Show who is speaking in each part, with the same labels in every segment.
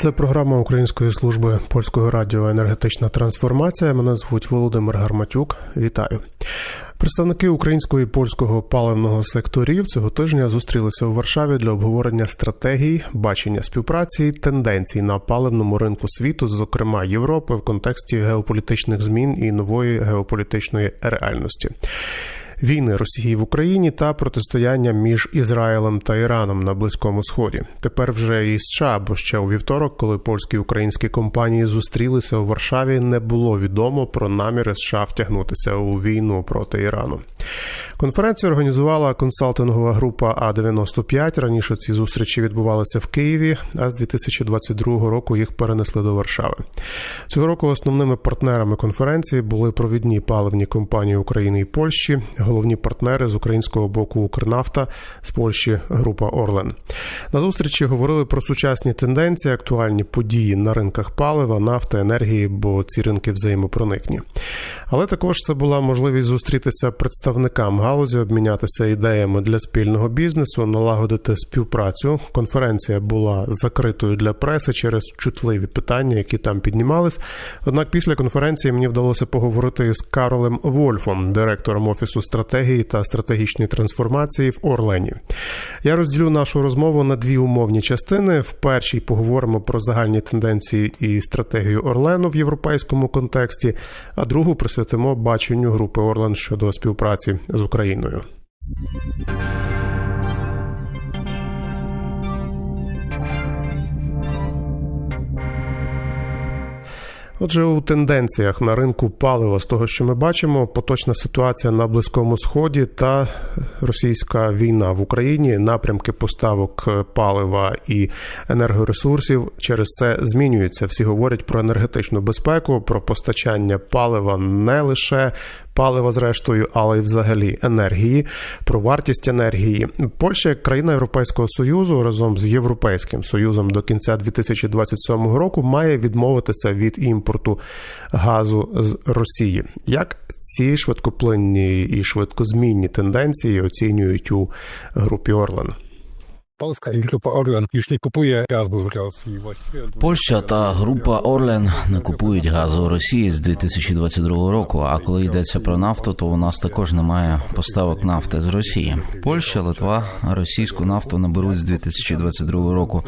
Speaker 1: Це програма Української служби польського радіо Енергетична трансформація. Мене звуть Володимир Гарматюк. Вітаю. Представники українського і польського паливного секторів цього тижня зустрілися у Варшаві для обговорення стратегій, бачення співпраці тенденцій на паливному ринку світу, зокрема Європи, в контексті геополітичних змін і нової геополітичної реальності. Війни Росії в Україні та протистояння між Ізраїлем та Іраном на близькому сході. Тепер вже і США, бо ще у вівторок, коли польські і українські компанії зустрілися у Варшаві, не було відомо про наміри США втягнутися у війну проти Ірану. Конференцію організувала консалтингова група А 95 Раніше ці зустрічі відбувалися в Києві, а з 2022 року їх перенесли до Варшави. Цього року основними партнерами конференції були провідні паливні компанії України і Польщі, головні партнери з українського боку Укрнафта з Польщі група Орлен. На зустрічі говорили про сучасні тенденції, актуальні події на ринках палива, нафти, енергії, бо ці ринки взаємопроникні. Але також це була можливість зустрітися представникам галузі, обмінятися ідеями для спільного бізнесу, налагодити співпрацю. Конференція була закритою для преси через чутливі питання, які там піднімались. Однак після конференції мені вдалося поговорити з Каролем Вольфом, директором офісу стратегії та стратегічної трансформації в Орлені. Я розділю нашу розмову на дві умовні частини. В першій поговоримо про загальні тенденції і стратегію Орлену в європейському контексті, а другу присвятимо баченню групи Орлен щодо співпраці з Україною. Отже, у тенденціях на ринку палива з того, що ми бачимо, поточна ситуація на близькому сході та російська війна в Україні, напрямки поставок палива і енергоресурсів через це змінюються. Всі говорять про енергетичну безпеку, про постачання палива не лише палива, зрештою, але й взагалі енергії, про вартість енергії. Польща, як країна Європейського союзу, разом з Європейським союзом до кінця 2027 року має відмовитися від імпорту газу з Росії. Як ці швидкоплинні і швидкозмінні тенденції оцінюють у групі Орлен?
Speaker 2: Polska i grupa Orlen już nie kupuje gazu z Rosji właściwie.
Speaker 3: Польща та група Орлен не купують газу Росії з 2022 року. А коли йдеться про нафту, то у нас також немає поставок нафти з Росії. Польща, Литва російську нафту не беруть з 2022 року.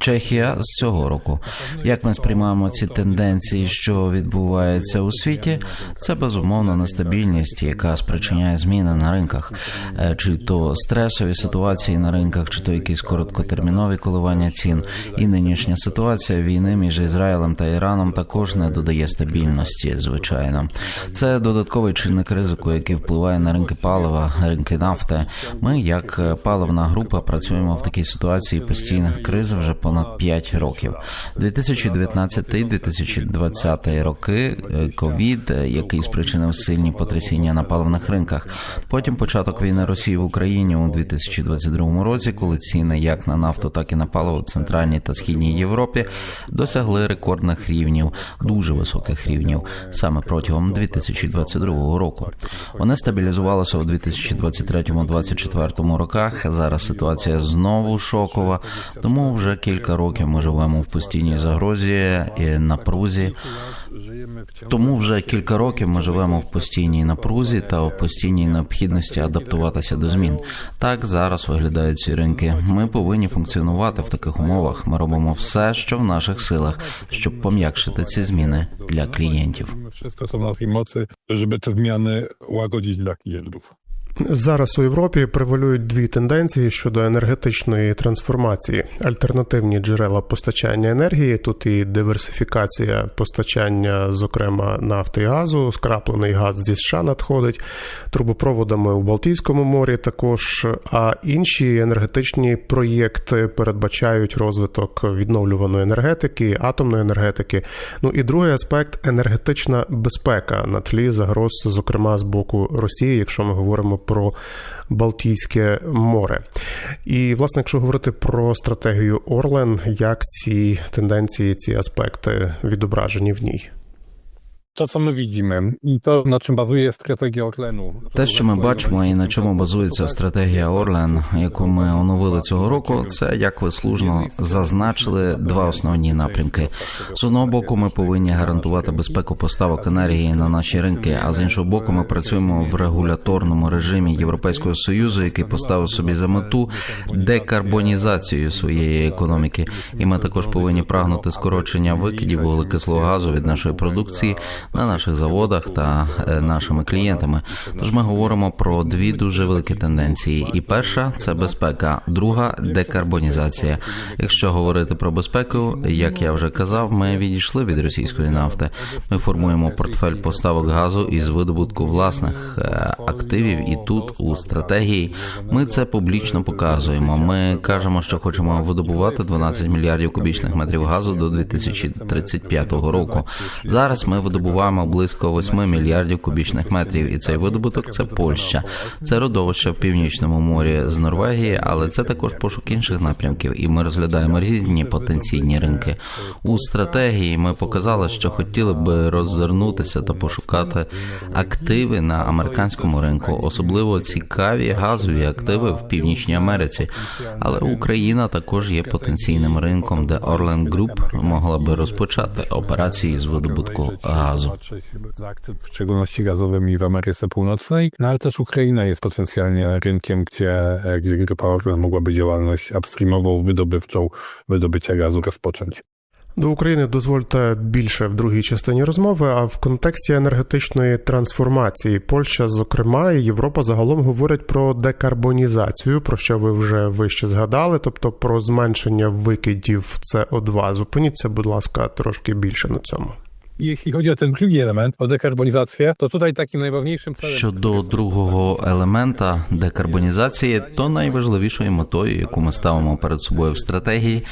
Speaker 3: Чехія з цього року. Як ми сприймаємо ці тенденції, що відбувається у світі, це безумовно нестабільність, яка спричиняє зміни на ринках, чи то стресові ситуації на ринках, чи то якісь короткотермінові коливання цін. І нинішня ситуація війни між Ізраїлем та Іраном також не додає стабільності. Звичайно, це додатковий чинник ризику, який впливає на ринки палива, ринки нафти. Ми, як е, паливна група, працюємо в такій ситуації постійних криз вже понад 5 років. 2019-2020 роки е, ковід, е, який спричинив сильні потрясіння на паливних ринках. Потім початок війни Росії в Україні у 2022 році, коли ціни як на нафту, так і на паливо в центральній та східній Європі досягли рекордних рівнів, дуже високих рівнів, саме протягом 2022 року. Вони стабілізувалися у 2023-2024 роках. Зараз ситуація знову шокова, тому вже кілька років ми живемо в постійній загрозі і напрузі. Тому вже кілька років ми живемо в постійній напрузі та в постійній необхідності адаптуватися до змін. Так зараз виглядають ці ринки. Ми повинні функціонувати в таких умовах. Ми робимо все, що в наших силах, щоб пом'якшити ці зміни для клієнтів.
Speaker 2: Все, що в w моці, щоб ці зміни лагодити для klientów.
Speaker 1: Зараз у Європі превалюють дві тенденції щодо енергетичної трансформації: альтернативні джерела постачання енергії. Тут і диверсифікація постачання, зокрема нафти і газу, скраплений газ зі США надходить трубопроводами у Балтійському морі. Також а інші енергетичні проєкти передбачають розвиток відновлюваної енергетики, атомної енергетики. Ну і другий аспект енергетична безпека на тлі загроз, зокрема з боку Росії, якщо ми говоримо про Балтійське море. І, власне, якщо говорити про стратегію Орлен, як ці тенденції, ці аспекти відображені в ній?
Speaker 2: To, co my widzimy i to, na czym bazuje strategia Orlenu.
Speaker 3: Те, що ми бачимо і на чому базується стратегія Орлен, яку ми оновили цього року, це як ви слушно зазначили два основні напрямки. З одного боку, ми повинні гарантувати безпеку поставок енергії на наші ринки. А з іншого боку, ми працюємо в регуляторному режимі Європейського союзу, який поставив собі за мету декарбонізацію своєї економіки. І ми також повинні прагнути скорочення викидів вуглекислого газу від нашої продукції на наших заводах та е, нашими клієнтами. Тож ми говоримо про дві дуже великі тенденції. І перша це безпека, друга декарбонізація. Якщо говорити про безпеку, як я вже казав, ми відійшли від російської нафти. Ми формуємо портфель поставок газу із видобутку власних е, активів. І тут у стратегії ми це публічно показуємо. Ми кажемо, що хочемо видобувати 12 мільярдів кубічних метрів газу до 2035 року. Зараз ми видобуваємо близько 8 мільярдів кубічних метрів, і цей видобуток це Польща. Це родовище в північному морі з Норвегії, але це також пошук інших напрямків, і ми розглядаємо різні потенційні ринки. У стратегії ми показали, що хотіли би роззирнутися та пошукати активи на американському ринку, особливо цікаві газові активи в Північній Америці. Але Україна також є потенційним ринком, де Orlen Group могла би rozpoczęte operacje z wydobutku gazu.
Speaker 2: W szczególności gazowymi w Ameryce Północnej, no ale też Ukraina jest potencjalnie rynkiem, gdzie, e, gdzie Grupa Orlen mogłaby działalność upstreamową, wydobywczą, wydobycia gazu rozpocząć.
Speaker 1: До України дозвольте більше в другій частині розмови. А в контексті енергетичної трансформації Польща, зокрема, і Європа загалом говорять про декарбонізацію, про що ви вже вище згадали, тобто про зменшення викидів СО2. Зупиніться, будь ласка, трошки більше на цьому.
Speaker 2: Jeśli chodzi o ten drugi element, o dekarbonizację, to tutaj takim najważniejszym celem...
Speaker 3: Щодо другого елемента декарбонізації, то найважливішою метою, яку ми ставимо перед собою в стратегії,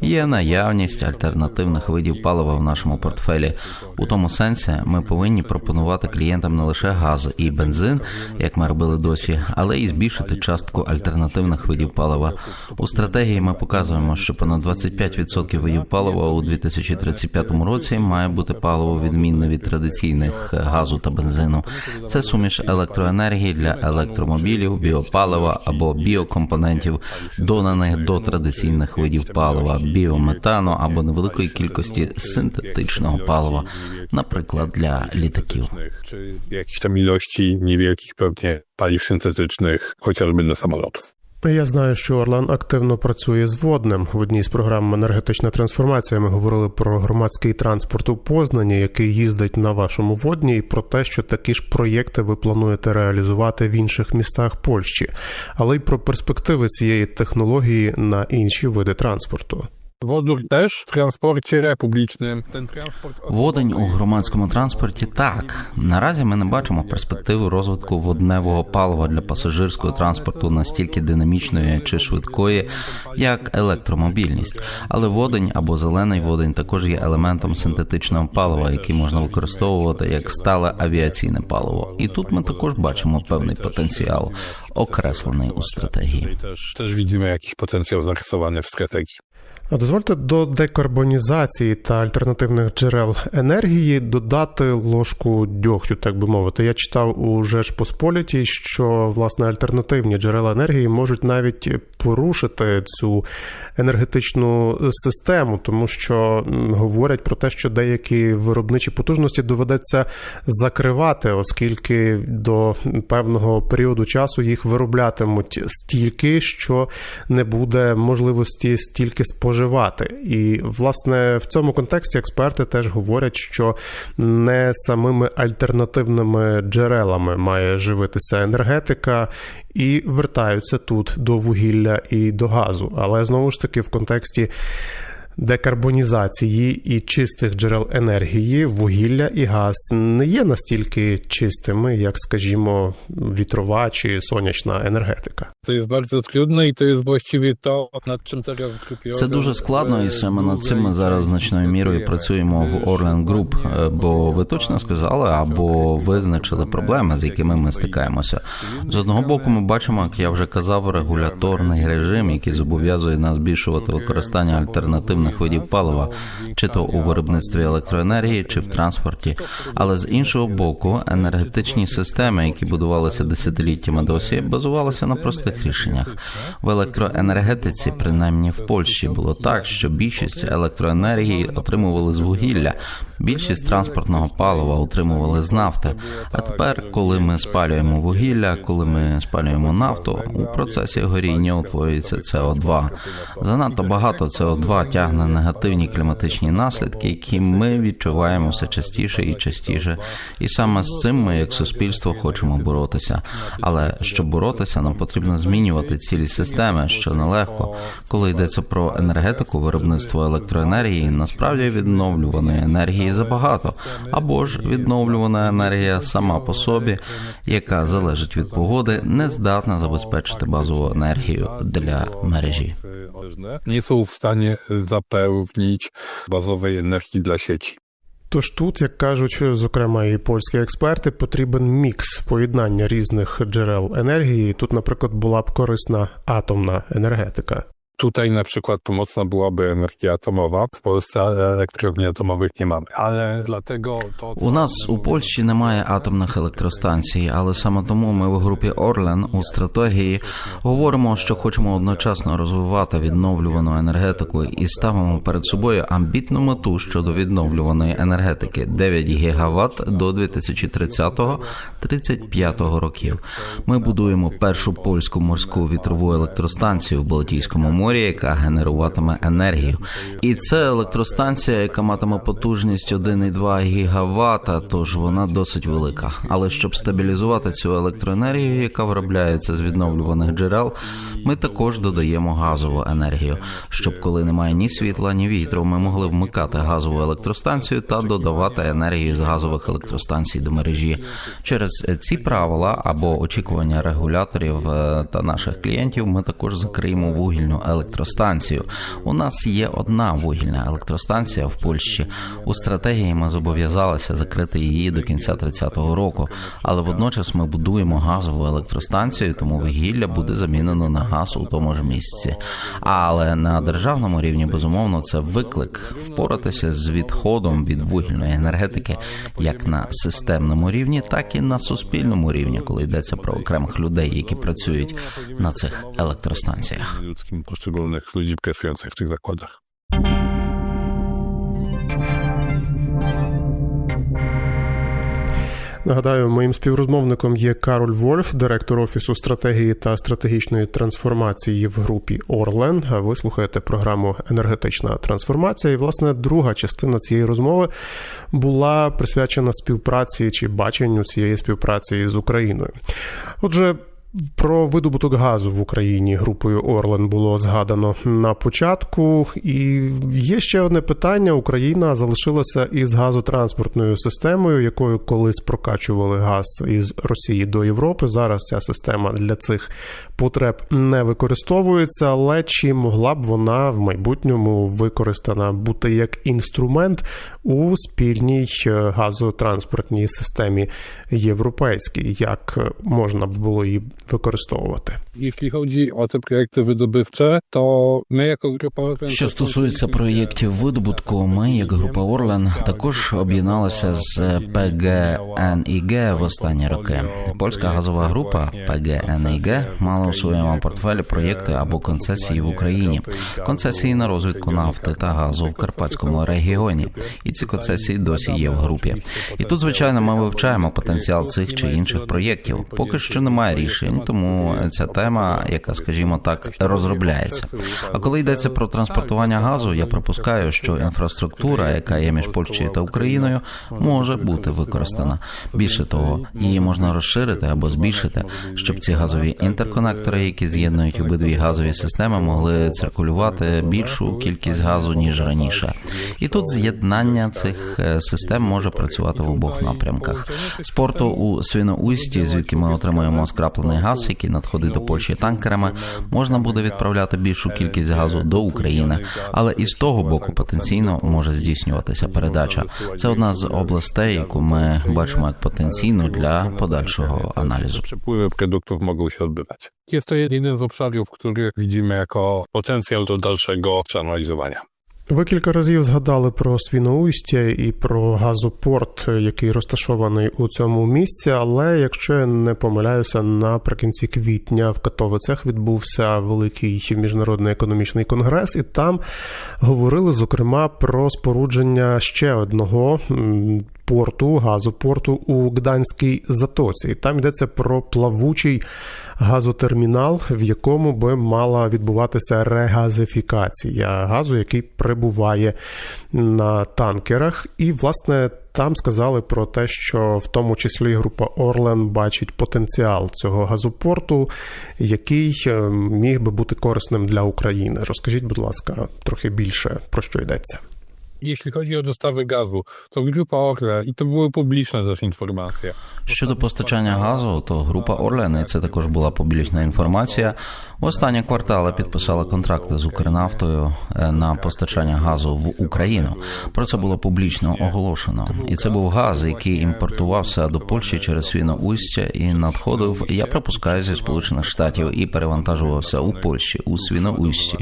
Speaker 3: є наявність альтернативних видів палива в нашому портфелі. У тому сенсі ми повинні пропонувати клієнтам не лише газ і бензин, як ми робили досі, але й збільшити частку альтернативних видів палива. У стратегії ми показуємо, що понад 25% видів палива у 2035 році має бути паливо відмінне від традиційних газу та бензину. Це суміш електроенергії для електромобілів, біопалива або біокомпонентів, доданих до традиційних видів палива, біометану або невеликої кількості синтетичного палива, наприклад, для літаків.
Speaker 2: Czy jakichś tam ilości niewielkich pewnie paliw syntetycznych, chociażby dla samolotów.
Speaker 1: Я знаю, що Орлан активно працює з водним. В одній з програм енергетична трансформація ми говорили про громадський транспорт у Познані, який їздить на вашому водні, і про те, що такі ж проєкти ви плануєте реалізувати в інших містах Польщі, але й про перспективи цієї технології на інші види транспорту.
Speaker 2: W transporcie publicznym. Ten transport...
Speaker 3: Водень у громадському транспорті так. Наразі ми не бачимо перспективи розвитку водневого палива для пасажирського транспорту настільки динамічної чи швидкої, як електромобільність. Але водень або зелений водень також є елементом синтетичного палива, який можна використовувати як стале авіаційне паливо. І тут ми також бачимо певний потенціал, окреслений у стратегії.
Speaker 2: Widzimy jakiś potencjał zarysowany w strategii.
Speaker 1: А дозвольте до декарбонізації та альтернативних джерел енергії додати ложку дьогтю, так би мовити. Я читав у Жеж Посполітій, що власне альтернативні джерела енергії можуть навіть порушити цю енергетичну систему, тому що говорять про те, що деякі виробничі потужності доведеться закривати, оскільки до певного періоду часу їх вироблятимуть стільки, що не буде можливості стільки споживати. І власне в цьому контексті експерти теж говорять, що не самими альтернативними джерелами має живитися енергетика, і вертаються тут до вугілля і до газу. Але знову ж таки в контексті. Декарбонізації і чистих джерел енергії, вугілля і газ не є настільки чистими, як, скажімо, вітрова чи сонячна енергетика.
Speaker 2: Bardzo trudne i to jest właściwie to, nad czym teraz
Speaker 3: Це дуже складно, і саме над цим ми зараз значною мірою працюємо в Orlen Group, бо ви точно сказали або визначили проблеми, з якими ми стикаємося. З одного боку, ми бачимо, як я вже казав, регуляторний режим, який зобов'язує нас збільшувати використання альтернативних різних палива, чи то у виробництві електроенергії, чи в транспорті. Але з іншого боку, енергетичні системи, які будувалися десятиліттями досі, базувалися на простих рішеннях. В електроенергетиці, принаймні в Польщі, було так, що більшість електроенергії отримували з вугілля, більшість транспортного палива отримували з нафти. А тепер, коли ми спалюємо вугілля, коли ми спалюємо нафту, у процесі горіння утворюється СО2. Занадто багато СО2 тягне негативні кліматичні наслідки, які ми відчуваємо все частіше і частіше. І саме з цим ми, як суспільство, хочемо боротися. Але щоб боротися, нам потрібно змінювати цілі системи, що нелегко. Коли йдеться про енергетику, виробництво електроенергії, насправді відновлюваної енергії забагато, або ж відновлювана енергія сама по собі, яка залежить від погоди, не здатна забезпечити базову енергію для мережі.
Speaker 2: Są w stanie zapewnić bazowej energii dla sieci.
Speaker 1: Тож тут, як кажуть, зокрема і польські експерти, потрібен мікс поєднання різних джерел енергії. Тут, наприклад, була б корисна атомна енергетика.
Speaker 2: Tutaj na przykład pomocna byłaby energia atomowa. W Polsce elektrowni atomowych nie mamy, ale dlatego to.
Speaker 3: У нас у Польщі немає атомних електростанцій, але саме тому ми в групі Орлен у стратегії говоримо, що хочемо одночасно розвивати відновлювану енергетику і ставимо перед собою амбітну мету щодо відновлюваної енергетики 9 гігаватт до 2030-35 років. Ми будуємо першу польську морську вітрову електростанцію в Балтійському морі, яка генеруватиме енергію. І це електростанція, яка матиме потужність 1,2 гігавата, тож вона досить велика. Але щоб стабілізувати цю електроенергію, яка виробляється з відновлюваних джерел, ми також додаємо газову енергію, щоб коли немає ні світла, ні вітру, ми могли вмикати газову електростанцію та додавати енергію з газових електростанцій до мережі. Через ці правила або очікування регуляторів е, та наших клієнтів, ми також закриємо вугільну електростанцію. У нас є одна вугільна електростанція в Польщі. У стратегії ми зобов'язалися закрити її до кінця 30-го року, але водночас ми будуємо газову електростанцію, тому вугілля буде замінено на газ у тому ж місці. Але на державному рівні безумовно це виклик впоратися з відходом від вугільної енергетики як на системному рівні, так і на суспільному рівні, коли йдеться про окремих людей, які працюють на цих електростанціях.
Speaker 2: Poszczególnych ludzi pracujących w tych zakładach.
Speaker 1: Нагадаю, моїм співрозмовником є Кароль Вольф, директор офісу стратегії та стратегічної трансформації в групі Орлен. Ви слухаєте програму Енергетична трансформація. І власне друга частина цієї розмови була присвячена співпраці чи баченню цієї співпраці з Україною. Отже. Про видобуток газу в Україні групою Орлен було згадано на початку. І є ще одне питання: Україна залишилася із газотранспортною системою, якою колись прокачували газ із Росії до Європи. Зараз ця система для цих потреб не використовується, але чи могла б вона в майбутньому використана бути як інструмент у спільній е, газотранспортній системі європейській? Як можна б було її використовувати?
Speaker 2: Jeśli chodzi o te projekty wydobywcze, to my jako grupa Orlen...
Speaker 3: Що стосується проєктів видобутку, ми, як група Орлен, також об'єдналися з ПГНІГ в останні роки. Польська газова група ПГНІГ мала у своєму портфелі проєкти або концесії в Україні, концесії на розвідку нафти та газу в Карпатському регіоні. І ці концесії досі є в групі. І тут, звичайно, ми вивчаємо потенціал цих чи інших проєктів. Поки що немає рішень, тому ця тема, яка, скажімо так, розробляється. А коли йдеться про транспортування газу, я припускаю, що інфраструктура, яка є між Польщею та Україною, може бути використана. Більше того, її можна розширити або збільшити, щоб ці газові інтерконектори, які з'єднують обидві газові системи, могли циркулювати більшу кількість газу ніж раніше. І тут з'єднання цих е, систем може працювати в обох напрямках. З порту у Свіноусті, звідки ми отримуємо скраплений газ, який надходить до Польщі танкерами, можна буде відправляти більшу кількість газу до України, але і з того боку потенційно може здійснюватися передача. Це одна з областей, яку ми бачимо як потенційну для подальшого аналізу.
Speaker 2: Przepływy produktów mogą się odbywać. Jest to jeden z obszarów, który widzimy jako potencjał do dalszego przeanalizowania.
Speaker 1: Ви кілька разів згадали про Свіноустя і про газопорт, який розташований у цьому місці. Але якщо я не помиляюся, наприкінці квітня в Катовицях відбувся великий міжнародний економічний конгрес, і там говорили зокрема про спорудження ще одного. Порту, газопорту у Гданській затоці. Там йдеться про плавучий газотермінал, в якому би мала відбуватися регазифікація газу, який прибуває на танкерах. І, власне, там сказали про те, що в тому числі група Орлен бачить потенціал цього газопорту, який е, міг би бути корисним для України. Розкажіть, будь ласка, трохи більше про що йдеться.
Speaker 2: Jeśli chodzi o dostawy gazu, to Grupa Orle, i to były publiczne też informacje,
Speaker 3: Щодо постачання газу, то група Орлен, і це також була публічна інформація. В останні квартали підписала контракти з Укрнафтою на постачання газу в Україну. Про це було публічно оголошено. І це був газ, який імпортувався до Польщі через Свіноустя і надходив, я припускаю, зі Сполучених Штатів і перевантажувався у Польщі у Свіноусті.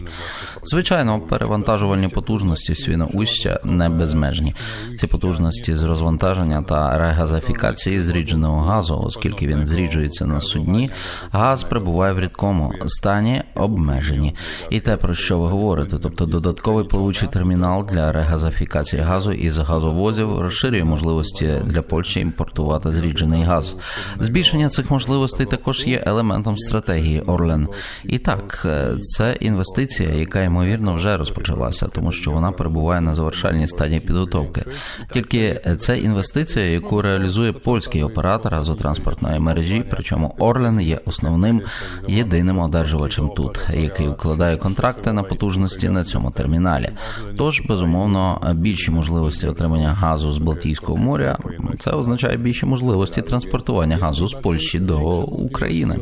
Speaker 3: Звичайно, перевантажувальні потужності Свіноустя не безмежні. Ці потужності з розвантаження та регазифікації зрідженого газу, оскільки він зріджується на судні, газ прибуває в рідкому стані обмежені. І те, про що ви говорите, тобто додатковий плавучий термінал для регазифікації газу із газовозів розширює можливості для Польщі імпортувати зріджений газ. Збільшення цих можливостей також є елементом стратегії Орлен. І так, е, це інвестиція, яка ймовірно вже розпочалася, тому що вона перебуває на завершальній стадії підготовки. Тільки це інвестиція, яку реалізує польський оператор газотранспортної мережі. Причому Орлен є основним єдиним одержувачем тут, який вкладає контракти на потужності на цьому терміналі. Тож, безумовно, більші можливості отримання газу з Балтійського моря це означає більші можливості транспортування газу з Польщі до України.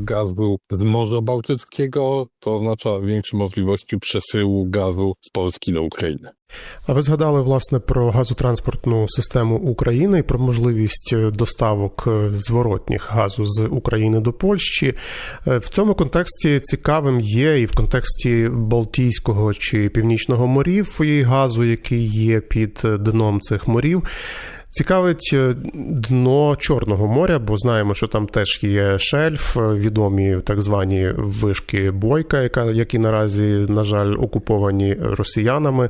Speaker 2: gazu z Morza Bałtyckiego, to oznacza większe możliwości przesyłu gazu z Polski na Ukrainę.
Speaker 1: А ви згадали власне про газотранспортну систему України і про можливість е, доставок е, зворотніх газу з України до Польщі. Е, В цьому контексті цікавим є і в контексті Балтійського чи Північного морів і газу, який є під дном цих морів. Цікавить е, дно Чорного моря, бо знаємо, що там теж є шельф, е, відомі так звані вишки Бойка, яка які наразі, на жаль, окуповані росіянами.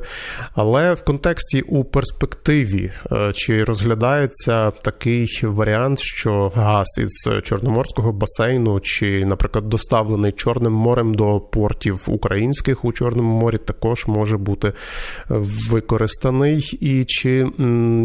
Speaker 1: Але в контексті у перспективі е, чи розглядається такий варіант, що газ із Чорноморського басейну, чи, наприклад, доставлений Чорним морем до портів українських у Чорному морі, також може бути використаний, і чи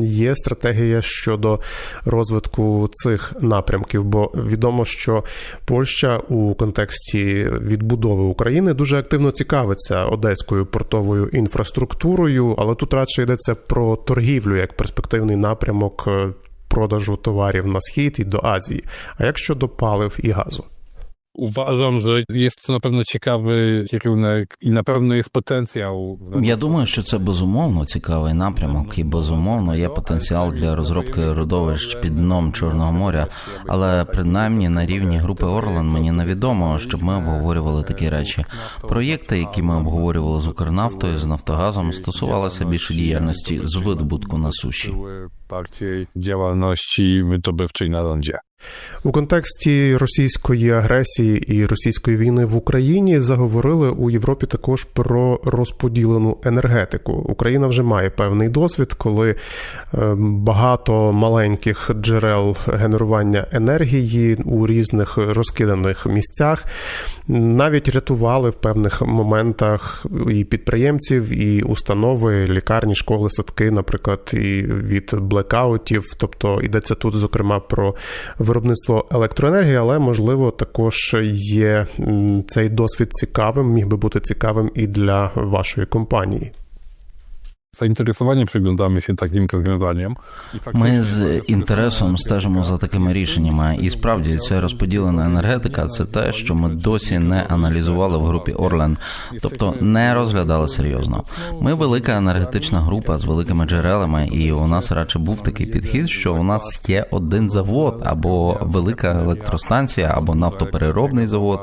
Speaker 1: є стратегія щодо розвитку цих напрямків? Бо відомо, що Польща у контексті відбудови України дуже активно цікавиться одеською портовою інфраструктурою, але тут радше йдеться про торгівлю як перспективний напрямок е, продажу товарів на схід і до Азії. А як щодо палив і газу?
Speaker 2: Uważam, że jest to na pewno ciekawy kierunek i na pewno jest potencjał.
Speaker 3: Я думаю, що це безумовно цікавий напрямок, і безумовно є потенціал для розробки родовищ під дном Чорного моря. Але принаймні на рівні групи Орлен мені невідомо, щоб ми обговорювали такі речі. Проєкти, які ми обговорювали з Укрнафтою, з Нафтогазом, стосувалися більше діяльності з видобутку на суші.
Speaker 2: bardziej działalności wydobywczej na lądzie.
Speaker 1: У контексті російської агресії і російської війни в Україні заговорили у Європі також про розподілену енергетику. Україна вже має певний досвід, коли е, багато маленьких джерел генерування енергії у різних розкиданих місцях навіть рятували в певних моментах і підприємців, і установи, лікарні, школи, садки, наприклад, і від блекаутів. Тобто йдеться тут, зокрема, про виробництво електроенергії, але можливо також є цей досвід цікавим, міг би бути цікавим і для вашої компанії.
Speaker 2: Zainteresowanie przyglądamy się takim rozwiązaniom.
Speaker 3: Ми з інтересом стежимо за такими рішеннями, і справді ця розподілена енергетика це те, що ми досі не аналізували в групі Орлен, тобто не розглядали серйозно. Ми велика енергетична група з великими джерелами, і у нас радше був такий підхід, що у нас є один завод, або велика електростанція, або нафтопереробний завод,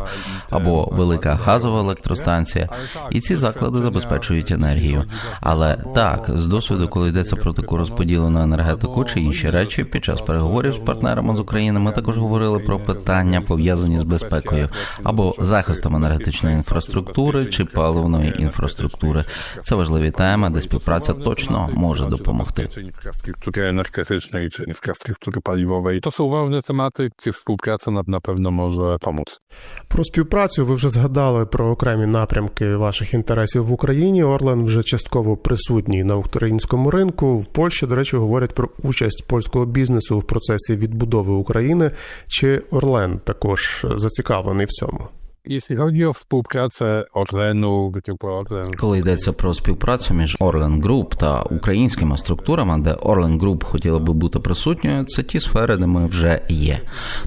Speaker 3: або велика газова електростанція, і ці заклади забезпечують енергію. Але так, з досвіду, коли йдеться про таку розподілену енергетику чи інші речі, під час переговорів з партнерами з України ми також говорили про питання пов'язані з безпекою або захистом енергетичної інфраструктури чи паливної інфраструктури. Це важливі теми, де співпраця точно може допомогти.
Speaker 2: Infrastruktury paliwowej. To są ważne tematy, gdzie współpraca na, na pewno może pomóc.
Speaker 1: Про співпрацю ви вже згадали про окремі напрямки ваших інтересів в Україні. Орлен вже частково присутній на українському ринку. В Польщі, до речі, говорять про участь польського бізнесу в процесі відбудови України. Чи Орлен також зацікавлений в цьому?
Speaker 2: Jeśli chodzi o współpracę Orlenu, grupy Orlen,
Speaker 3: Коли йдеться про співпрацю між Orlen Group та українськими структурами, де Orlen Group хотіла би бути присутньою, це ті сфери, де ми вже є.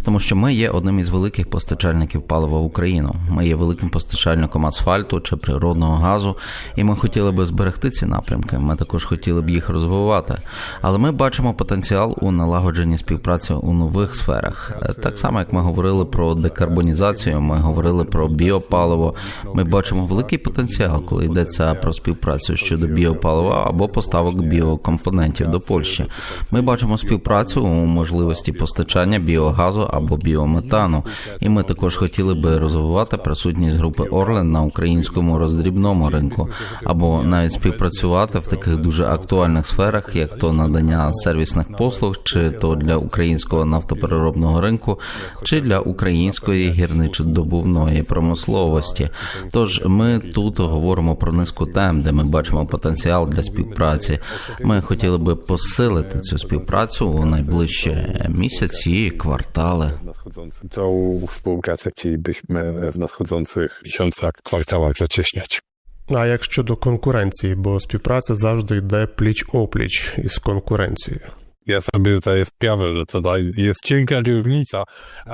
Speaker 3: Тому що ми є одним із великих постачальників палива в Україну. Ми є великим постачальником асфальту чи природного газу, і ми хотіли би зберегти ці напрямки. Ми також хотіли б їх розвивати. Але ми бачимо потенціал у налагодженні співпраці у нових сферах. Так само, як ми говорили про декарбонізацію, ми говорили про біопаливо. Ми бачимо великий потенціал, коли йдеться про співпрацю щодо біопалива або поставок біокомпонентів до Польщі. Ми бачимо співпрацю у можливості постачання біогазу або біометану. І ми також хотіли би розвивати присутність групи Орлен на українському роздрібному ринку, або навіть співпрацювати в таких дуже актуальних сферах, як то надання сервісних послуг, чи то для українського нафтопереробного ринку, чи для української гірничодобувної промисловості. Тож ми тут говоримо про низку тем, де ми бачимо потенціал для співпраці. Ми хотіли би посилити цю співпрацю у найближчі місяці, квартали.
Speaker 2: współpracę chcielibyśmy w nadchodzących miesiącach, kwartałach zacieśniać.
Speaker 1: А як щодо конкуренції, бо співпраця завжди йде пліч опліч із конкуренцією.
Speaker 2: Sobie zdaję sprawę, że tutaj jest cienka różnica,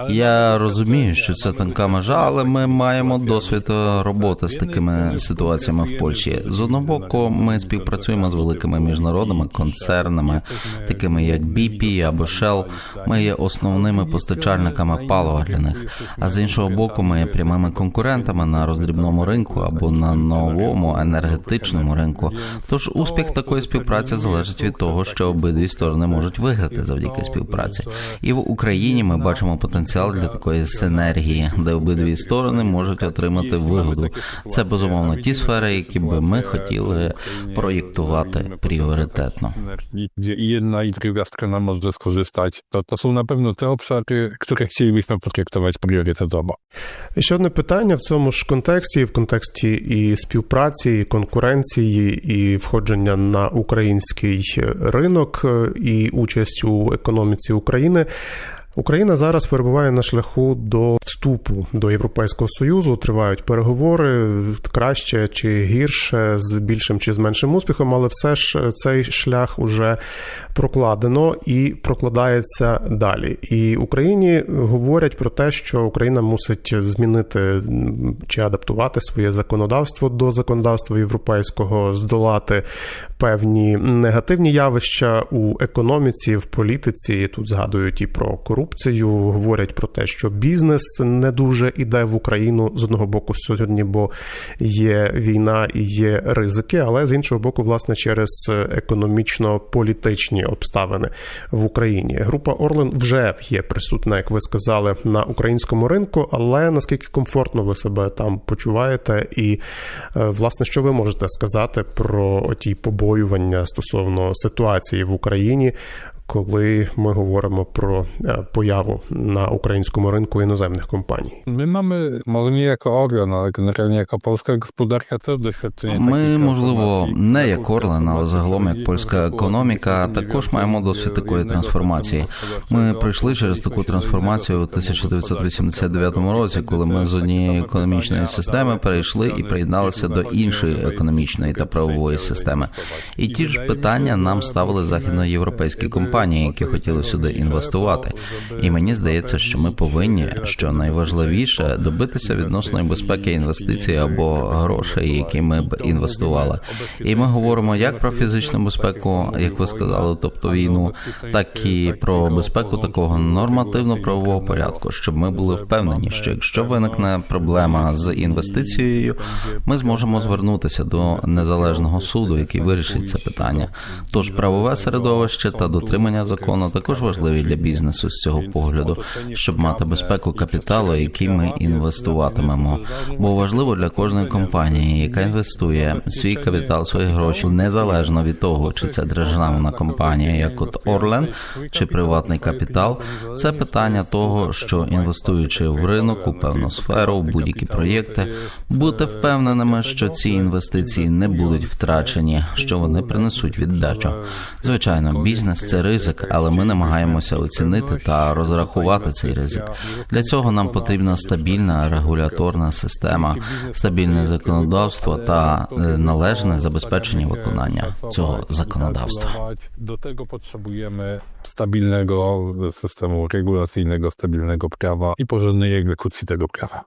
Speaker 3: Я розумію, що це тонка межа, але ми маємо досвід е, роботи з такими ситуаціями в Польщі. З одного боку, ми співпрацюємо з великими міжнародними концернами, такими як BP або Shell. Ми є основними постачальниками палива для них. А з іншого боку, ми є прямими конкурентами на роздрібному ринку або на новому енергетичному ринку. Тож успіх такої співпраці залежить від того, що обидві сторони можуть виграти завдяки співпраці. І в Україні ми бачимо потенціал для такої синергії, де обидві сторони можуть отримати вигоду. Це безумовно ті сфери, які би ми хотіли проєктувати пріоритетно.
Speaker 2: jedna i druga strona może skorzystać, to, to są na pewno te obszary, które chcielibyśmy potraktować.
Speaker 1: Ще одне питання в цьому ж контексті, в контексті і співпраці, і конкуренції, і входження на український ринок, і участь у економіці України. Україна зараз перебуває на шляху до вступу до Європейського союзу. Тривають переговори краще чи гірше, з більшим чи з меншим успіхом, але все ж цей шлях уже прокладено і прокладається далі. І Україні говорять про те, що Україна мусить змінити чи адаптувати своє законодавство до законодавства європейського, здолати певні негативні явища у економіці, в політиці. Тут згадують і про корупцію, говорять про те, що бізнес не дуже іде в Україну з одного боку сьогодні, бо є війна і є ризики, але з іншого боку, власне, через економічно-політичні обставини в Україні. Група Орлен вже є присутня, як ви сказали, на українському ринку. Але наскільки комфортно ви себе там почуваєте, і е, власне, що ви можете сказати про ті побоювання стосовно ситуації в Україні, коли ми говоримо про е, появу на українському ринку іноземних компаній?
Speaker 2: My mamy, może nie jako Orion, ale generalnie jako polska gospodarka też doświadczenie
Speaker 3: Ми, можливо, не як Орлен, але загалом як польська економіка, також маємо досвід такої трансформації. Ми пройшли через таку трансформацію у 1989 році, коли ми з однієї економічної системи перейшли і приєдналися до іншої економічної та правової системи. І ті ж питання нам ставили західноєвропейські компанії, які хотіли сюди інвестувати. І мені здається, що ми повинні, що найважливіше, добитися відносної безпеки інвестицій або грошей, які ми б інвестували. І ми говоримо як про фізичну безпеку, як ви сказали, тобто війну, так і про безпеку такого нормативно-правового порядку, щоб ми були впевнені, що якщо виникне проблема з інвестицією, ми зможемо звернутися до незалежного суду, який вирішить це питання. Тож правове середовище та дотримання закону також важливі для бізнесу з цього погляду, щоб мати безпеку капіталу, який ми інвестуватимемо. Бо важливо для кожної компанії, яка інвестує свій капітал, свої гроші, незалежно від того, чи це державна компанія, як от Орлен, чи приватний капітал. Це питання того, що інвестуючи в ринок у певну сферу, в будь-які проєкти, бути впевненими, що ці інвестиції не будуть втрачені, що вони принесуть віддачу. Звичайно, бізнес це ризик, але ми намагаємося оцінити та розрахувати цей ризик. Для цього нам потрібна стабільна регуляторна система, стабільне законодавство та е, належне забезпечення виконання цього законодавства.
Speaker 2: Do tego potrzebujemy stabilnego systemu regulacyjnego, stabilnego prawa i porządnej egzekucji tego prawa.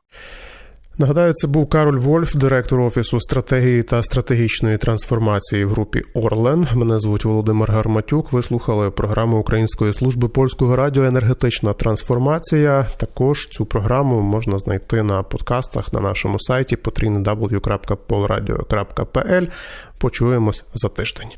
Speaker 1: Нагадаю, це був Кароль Вольф, директор офісу стратегії та стратегічної трансформації в групі Орлен. Мене звуть Володимир Гарматюк. Ви слухали програму Української служби польського радіо Енергетична трансформація. Також цю програму можна знайти на подкастах на нашому сайті www.polradio.pl. Почуємось за тиждень.